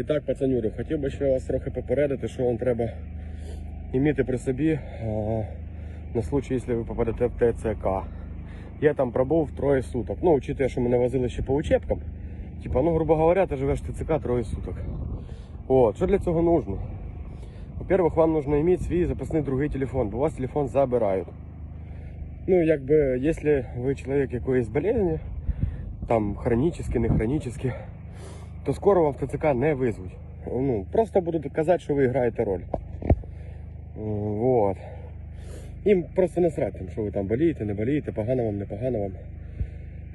І так, пацанюри, хотів би ще вас трохи попередити, що вам треба іміти при собі а, на случай, якщо ви попадете в ТЦК. Я там пробув троє суток. Ну, учитывая, що мене возили ще по учебкам. Типа, ну, грубо говоря, ти живеш в ТЦК троє суток. От, що для цього нужно? Во-первых, вам нужно иметь свій запасний другий телефон, бо у вас телефон забирають. Ну, якби, якщо ви чоловік якоїсь болезні, там хронічні, не хронічні, то скоро вам в ТЦК не визвуть. Ну, просто будуть казати, що ви граєте роль. Вот. Їм просто насрать, там, що ви там болієте, не болієте, погано вам, не погано вам.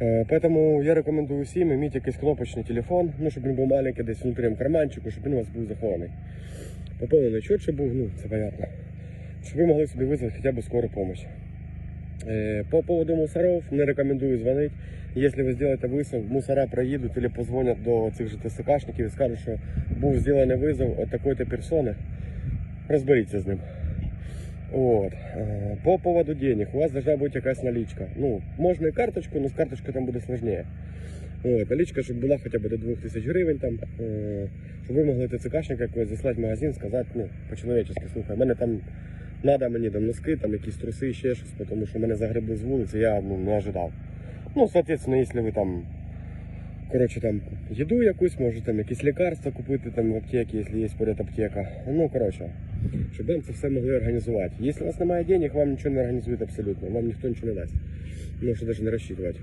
Е, Поэтому я рекомендую всім іметь якийсь кнопочний телефон, ну, щоб він був маленький десь внутрішньому карманчику, щоб він у вас був захований. Поповнений счет, був, ну, це понятно. Щоб ви могли собі визвати хоча б скору помощь. Э, По поводу мусоров не рекомендую звонить. Если вы сделаете вызов, мусора проїдуть или позвонять до цих же ТСКшників і скажуть, що був зроблений визов від такої-то персони. Розберіться з ним. Вот. Е, По поводу денег. У вас должна бути якась наличка. Ну, можна і карточку, но з карточкою там буде сложнее. От, наличка, щоб була хоча б до 2000 гривень, там, е, щоб ви могли ТЦКшника якогось заслати в магазин, сказати, ну, по-чоловічески, слухай, в мене там Надо мені там носки, там якісь труси, ще щось, тому що мене загребли з вулиці, я ну, не ожидав. Ну, соответственно, якщо ви там, коротше, там їду якусь, може там якісь лікарства купити там в аптеці, якщо є поряд аптека. Ну, коротше, щоб вам це все могли організувати. Якщо у вас немає денег, вам нічого не організують абсолютно, вам ніхто нічого не дасть. Можете навіть не розчитувати.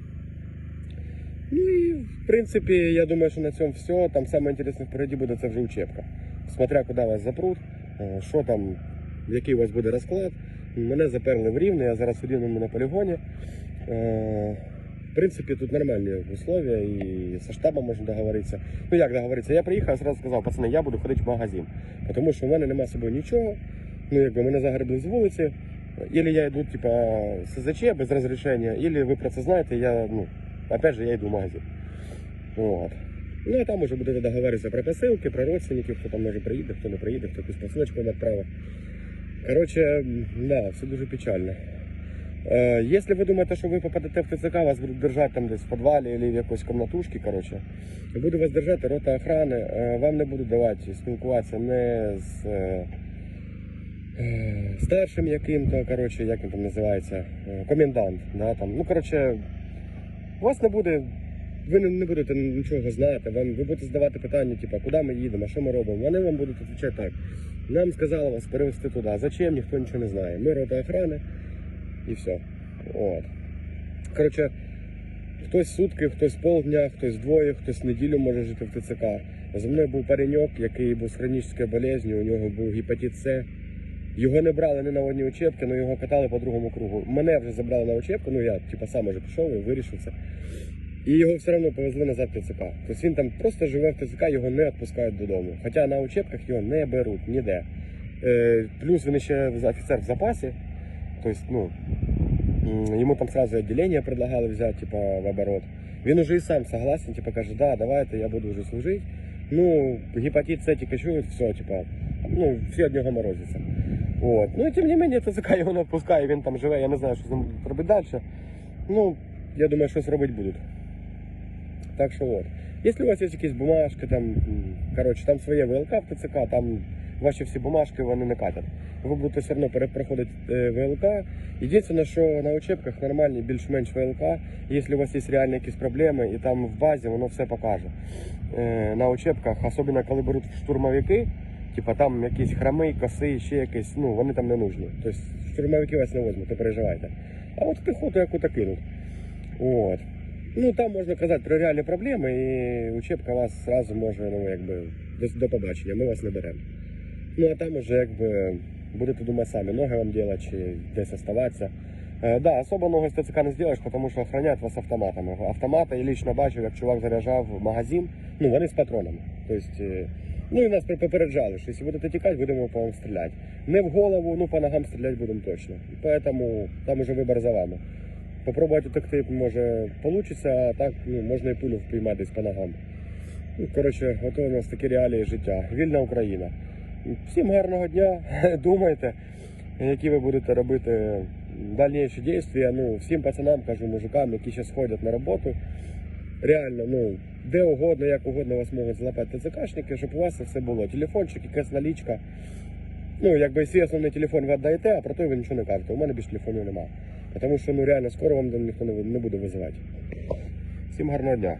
Ну і в принципі, я думаю, що на цьому все. Там саме інтересне впереді буде це вже учебка. Смотря куди вас запрут, е, що там, який у вас буде розклад. Мене заперли в Рівне, я зараз у Рівному на полігоні. Е, В принципі, тут нормальні условия і со штабом можна договоритися. Ну як договоритися? Я приїхав, сразу сказав, пацани, я буду ходити в магазин. Тому що в мене немає з собою нічого. Ну, якби мене загребли з вулиці. Или я йду, типа, СЗЧ без розрішення, или ви про це знаєте, я, ну, опять же, я йду в магазин. Вот. Ну, а там уже будете договариваться про посилки, про родственників, хто там може приїде, хто не приїде, хто якусь посилочку вам Короче, да, все дуже печально. Е, Якщо ви думаєте, що ви попадете в ТЦК, вас будуть держати там десь в підвалі або в якоїсь комнатушці, короче, буде вас держати рота охрани, е, вам не будуть давати спілкуватися не з е, е, старшим яким-то, короче, як він там називається, комендант. Да, там. Ну, короче, у вас не буде, ви не, не будете нічого знати, вам, ви будете задавати питання, типу, куди ми їдемо, що ми робимо. Вони вам будуть відповідати так. Нам сказали вас перевезти туди. Зачем, ніхто нічого не знає. Ми рота охрани і все. От. Коротше, хтось сутки, хтось полдня, хтось двоє, хтось неділю може жити в ТЦК. Зі мною був пареньок, який був з хронічною болезнью, у нього був гепатит С. Його не брали ні на одні учебки, але його катали по другому кругу. Мене вже забрали на учебку, ну я типа сам уже пішов і вирішив це. І його все одно повезли назад в ТЦК. Тобто він там просто живе в ТЦК, його не відпускають додому. Хоча на учебках його не беруть ніде. Е, плюс він ще офіцер в запасі. Тобто, ну, йому там сразу відділення предлагали взяти, типа, в оборот. Він уже і сам согласен, типа, каже, да, давайте я буду вже служити. Ну, гепатит С тільки чують, все, типа, ну, всі від нього морозяться. От. Ну і тим не менше ТЦК його не відпускає, він там живе, я не знаю, що з ним робити далі. Ну, я думаю, щось робити будуть. Так що от. Якщо у вас є якісь бумажки, там, коротше, там своє ВЛК в ТЦК, там ваші всі бумажки вони не катять. Ви будете все одно проходити е, ВЛК. Єдине, що на учебках нормальні, більш-менш ВЛК. Якщо у вас є реальні якісь проблеми, і там в базі воно все покаже. Е, На учебках, особливо коли беруть штурмовики, типа там якісь храми, коси, ще якісь, ну вони там не нужні. Тобто штурмовики вас не возьмуть, не переживайте. А от піхоту яку-то кинуть. От. Ну там можна казати про реальні проблеми, і учебка вас сразу може, ну якби до, до побачення, ми вас не беремо. Ну а там уже якби будете думати самі, ноги вам делать чи десь оставатися. Е, да, особо ноги з ТЦК не зробиш, тому що охороняють вас автоматами. Автомати я лично бачив, як чувак заряджав магазин, ну вони з патронами. Тобто, ну і нас попереджали, що якщо будете тікати, будемо по вам стріляти. Не в голову, ну по ногам стріляти будемо точно. Поэтому там уже вибір за вами. Попробувати утекти може вийде, а так ну, можна і пулю впіймати десь по ногам. Ну, Коротше, ото у нас такі реалії життя. Вільна Україна. Всім гарного дня, думайте, які ви будете робити дальніші дії. Ну, всім пацанам, кажу, мужикам, які зараз ходять на роботу. Реально, ну, де угодно, як угодно вас можуть злапати закашники, щоб у вас це все було. Телефончик, якась налічка. Ну, якби свій основний телефон ви віддаєте, а про той ви нічого не кажете. У мене більше телефонів немає. Потому що ну реально скоро вам ніхто не буде визивати. Всім гарного дня.